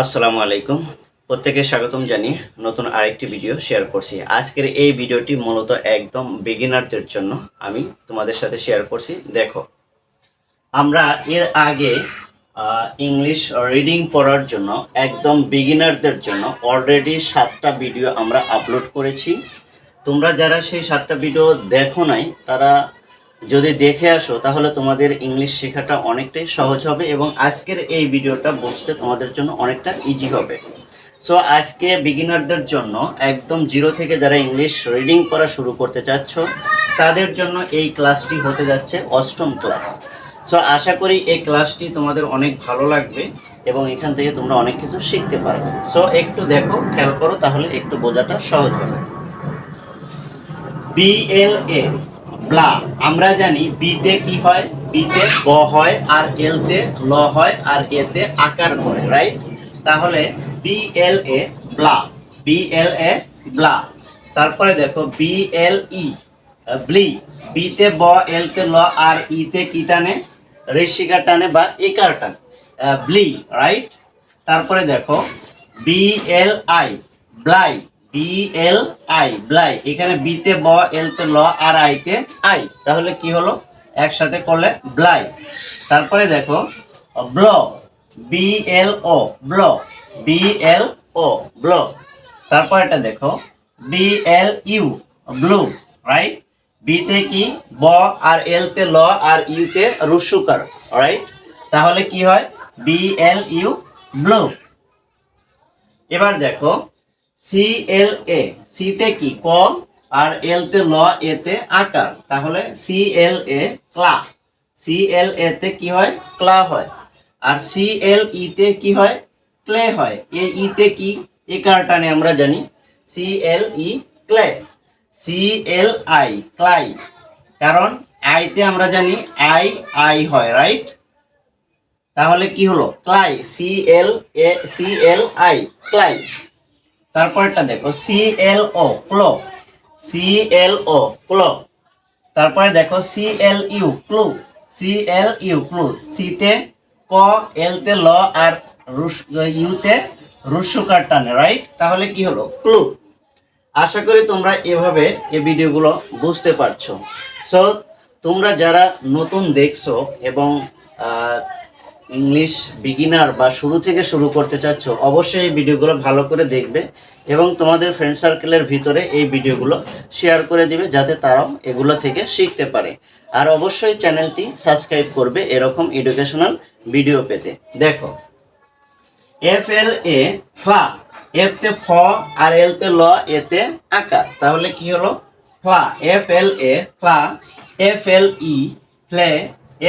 আসসালামু আলাইকুম। প্রত্যেকে স্বাগতম জানিয়ে নতুন আরেকটি ভিডিও শেয়ার করছি। আজকের এই ভিডিওটি মূলত একদম বিগিনারদের জন্য আমি তোমাদের সাথে শেয়ার করছি। দেখো, আমরা এর আগে ইংলিশ রিডিং পড়ার জন্য, একদম বিগিনারদের জন্য অলরেডি সাতটা ভিডিও আমরা আপলোড করেছি। তোমরা যারা সেই সাতটা ভিডিও দেখো নাই, তারা যদি দেখে আসো, তাহলে তোমাদের ইংলিশ শেখাটা অনেকটাই সহজ হবে এবং আজকের এই ভিডিওটা বুঝতে তোমাদের জন্য অনেকটা ইজি হবে। সো আজকে বিগিনারদের জন্য একদম জিরো থেকে যারা ইংলিশ রিডিং করা শুরু করতে চাচ্ছ, তাদের জন্য এই ক্লাসটি হতে যাচ্ছে অষ্টম ক্লাস সো আশা করি এই ক্লাসটি তোমাদের অনেক ভালো লাগবে এবং এখান থেকে তোমরা অনেক কিছু শিখতে পারবে। সো একটু দেখো, খেয়াল করো, তাহলে একটু বোঝাটা সহজ হবে। বিএলএ ব্লা, আমরা জানি বিতে কি হয়? বিতে ব হয়, আর এলতে ল হয়, আর এতে আকার করে রাইট তাহলে B L A bla B L A bla. তারপরে দেখো বি এল ই ব্লি, বিতে ব, এলতে ল, আর ইতে কি টানে? ঋষিকা টানে বা একার টানে ব্লি রাইট তারপরে দেখো B L I bly B L I bly এখানে বিতে ব এলতে ল, আর আইতে আই তাহলে কি হলো? একসাথে করলে ব্লাই তারপরে দেখো ব্ল B L O blo B L O ব্ল তারপর এটা দেখো B L U blu right বিতে কি? ব, আর এলতে ল, আর ইউতে রুসুকার রাইট তাহলে কি হয়? বি এল ইউ ব্লু এবার দেখো সি এল এ সিতে কি? ক আর এল তে ল এতে আকার। তাহলে সি এল এ ক্লা। সি এল এ তে কি হয়? ক্লা হয়। আর সি এল ই তে কি হয়? ক্লে হয়। এই ই তে কি? একার টানে আমরা জানি C L E cle. C L I cly. কারণ আইতে আমরা জানি আই আই হয় রাইট তাহলে কি হলো? Cly. C L A C L I cly. তারপরটা দেখো সি এল ও ক্লো সি এল ও ক্লো। তারপরে দেখো C L U clu C L U clu. সিতে ক এলতে ল, আর রুস ইউতে রুসুকার টানে রাইট তাহলে কি হলো? ক্লু। আশা করি তোমরা এভাবে এই ভিডিওগুলো বুঝতে পারছ। সো তোমরা যারা নতুন দেখছ এবং ইংলিশ বিগিনার বা শুরু থেকে শুরু করতে চাচ্ছ, অবশ্যই এই ভিডিওগুলো ভালো করে দেখবে এবং তোমাদের ফ্রেন্ড সার্কেলের ভিতরে এই ভিডিওগুলো শেয়ার করে দিবে যাতে তারাও এগুলো থেকে শিখতে পারে। আর অবশ্যই চ্যানেলটি সাবস্ক্রাইব করবে এরকম এডুকেশনাল ভিডিও পেতে। দেখো এফ এল এ ফা এফ তে ফ আর এল তে ল এতে আকার। তাহলে কি হলো? ফা F L A fla F L E fle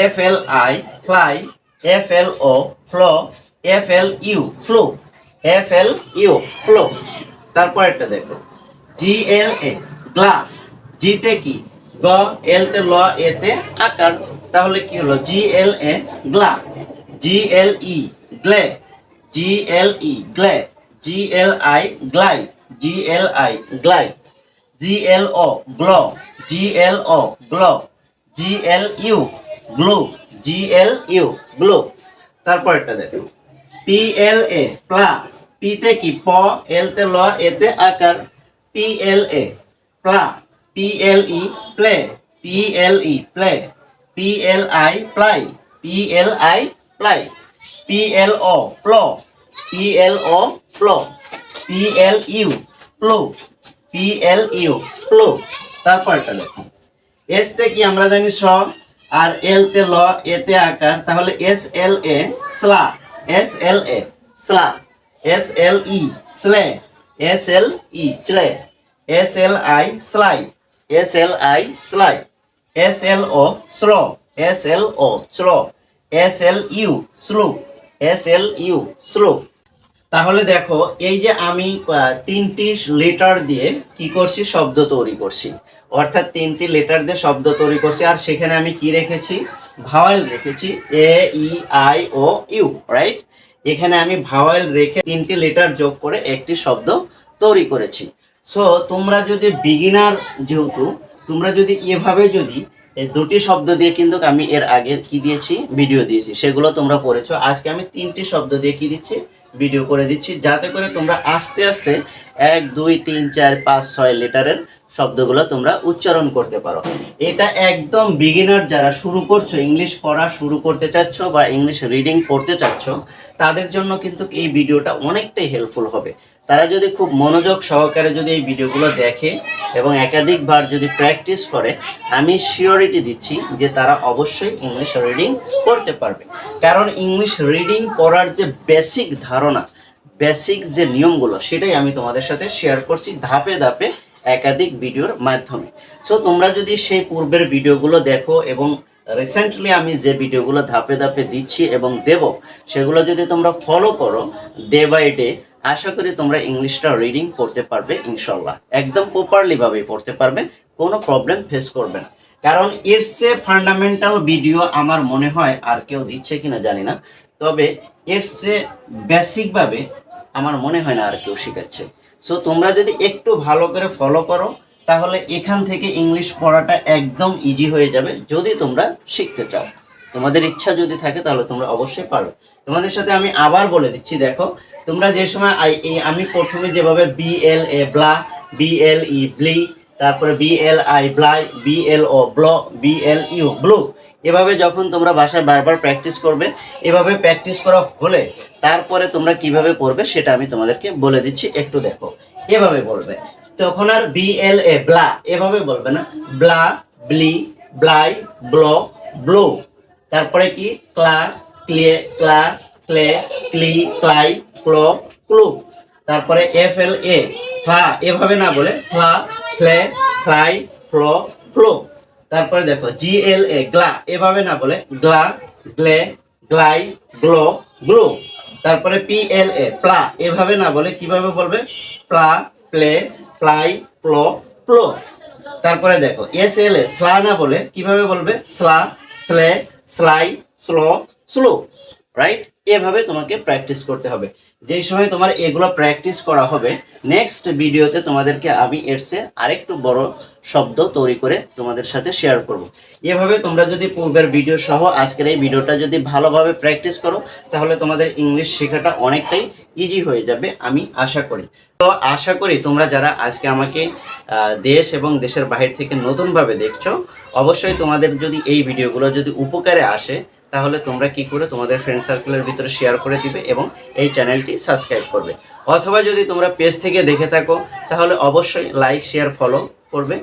F L I fly F L O flo F L U flo F L U flo তারপর একটা দেখো জি এল এ গ্লা জিতে কি? গ এল তে ল এতে আকার। তাহলে কি হলো? G L A gla G L E gle G L E gle G L I gly G L I gly G L O glo G L O glo G L U glu G L U glu তারপর একটা দেখো P L A প্লা পিতে কি প এল তে ল এতে আকার P L A pla P L E ple P L E ple P L I ply P L I ply P L O plo P L O plo P L U plo P L U plo তারপরটা দেখো S তে কি আমরা জানি স আর এল তে ল এতে আকার তাহলে S L A sla S L A sla S L E sle S L E চলে S L I sly S L I sly S L O slo S L O slo S L U slo S L U slo তাহলে দেখো, এই যে আমি তিনটি letter দিয়ে কি করছি? শব্দ তৈরি করছি। অর্থাৎ তিনটি লেটার দিয়ে শব্দ তৈরি করছি। আর সেখানে আমি কি রেখেছি? ভাওয়েল রেখেছি। A E I O U right এখানে আমি ভাওয়েল রেখে তিনটি লেটার যোগ করে একটি শব্দ তৈরি করেছি। সো তোমরা যদি বিগিনার যেহেতু, তোমরা যদি এভাবে যদি দুটি শব্দ দিয়ে কিন্তু আমি এর আগে কি দিয়েছি? ভিডিও দিয়েছি। সেগুলো তোমরা পড়েছো। আজকে আমি তিনটি শব্দ দিয়ে কি দিচ্ছি? ভিডিও করে দিচ্ছি। যাতে করে তোমরা আস্তে আস্তে এক, দুই, তিন, চার, পাঁচ, ছয় লেটারের শব্দগুলো তোমরা উচ্চারণ করতে পারো। এটা একদম বিগিনার যারা শুরু করছ ইংলিশ পড়া শুরু করতে চাচ্ছ বা ইংলিশ রিডিং পড়তে চাচ্ছ, তাদের জন্য কিন্তু এই ভিডিওটা অনেকটাই হেল্পফুল হবে। তারা যদি খুব মনোযোগ সহকারে যদি এই ভিডিওগুলো দেখে এবং একাধিকবার যদি প্র্যাকটিস করে, আমি শিওরিটি দিচ্ছি যে তারা অবশ্যই ইংলিশ রিডিং করতে পারবে। কারণ ইংলিশ রিডিং পড়ার যে বেসিক ধারণা বেসিক যে নিয়মগুলো, সেটাই আমি তোমাদের সাথে শেয়ার করছি ধাপে ধাপে একাধিক ভিডিওর মাধ্যমে। সো তোমরা যদি সেই পূর্বের ভিডিওগুলো দেখো এবং রিসেন্টলি আমি যে ভিডিওগুলো ধাপে ধাপে দিচ্ছি এবং দেব, সেগুলো যদি তোমরা ফলো করো ডে বাই ডে আশা করি তোমরা ইংলিশটা রিডিং করতে পারবে ইনশাল্লাহ একদম প্রপারলি ভাবে পড়তে পারবে, কোনো প্রবলেম ফেস করবে না। কারণ এর সে ফান্ডামেন্টাল ভিডিও আমার মনে হয় আর কেউ দিচ্ছে কিনা জানি না। তবে এর সে বেসিকভাবে আমার মনে হয় না আর কেউ শেখাচ্ছে। সো তোমরা যদি একটু ভালো করে ফলো করো, তাহলে এখান থেকে ইংলিশ পড়াটা একদম ইজি হয়ে যাবে, যদি তোমরা শিখতে চাও। তোমাদের ইচ্ছা যদি থাকে, তাহলে তোমরা অবশ্যই পারো। তোমাদের সাথে আমি আবার বলে দিচ্ছি, দেখো তোমরা যে সময় আমি প্রথমে যেভাবে B L A bla B L E bli তারপরে B L I bly B L O blo B L U blu এভাবে যখন তোমরা বাসায় বারবার প্র্যাকটিস করবে, এভাবে প্র্যাকটিস করা হলে তারপরে তোমরা কীভাবে পড়বে সেটা আমি তোমাদেরকে বলে দিচ্ছি, একটু দেখো। এভাবে বলবে। তখন আর বি এল এ ব্লা এভাবে বলবে না। ব্লা ব্লি ব্লাই ব্ল ব্লু তারপরে কি? Cla cle cla cle, cli, cly, clo, clu. তারপরে এফ, এল, এ। ফ্লা, এভাবে না বলে, fla fle fly flo flo তারপরে দেখো, জি, এল, এ, গ্লা, এভাবে না বলে, gla gle gly glo glo তারপরে পি, এল, এ, প্লা, এভাবে না বলে, কীভাবে বলবে? প্লা প্লে প্লাই প্লো প্লো তারপরে দেখো, এস, এল, এ, স্লা না বলে, কীভাবে বলবে? Sla, sle, sly, slo slo, right? এভাবে তোমাকে প্র্যাকটিস করতে হবে। যেই সময় তোমার এগুলো প্র্যাকটিস করা হবে নেক্সট ভিডিওতে তোমাদেরকে আমি এর সে আরেকটু বড় শব্দ তৈরি করে তোমাদের সাথে শেয়ার করব। এভাবে তোমরা যদি পূর্বের ভিডিও সহ আজকের এই ভিডিওটা যদি ভালোভাবে প্র্যাকটিস করো, তাহলে তোমাদের ইংলিশ শেখাটা অনেকটাই ইজি হয়ে যাবে, আমি আশা করি। তো আশা করি তোমরা যারা আজকে আমাকে দেশ এবং দেশের বাহির থেকে নতুনভাবে দেখছ, অবশ্যই তোমাদের যদি এই ভিডিওগুলো যদি উপকারে আসে তাহলে তোমরা কি করে তোমাদের ফ্রেন্ড সার্কেলের ভিতরে শেয়ার করে দিবে এবং এই চ্যানেলটি সাবস্ক্রাইব করবে। অথবা যদি তোমরা পেজ থেকে দেখে থাকো, তাহলে অবশ্যই লাইক শেয়ার ফলো করবে।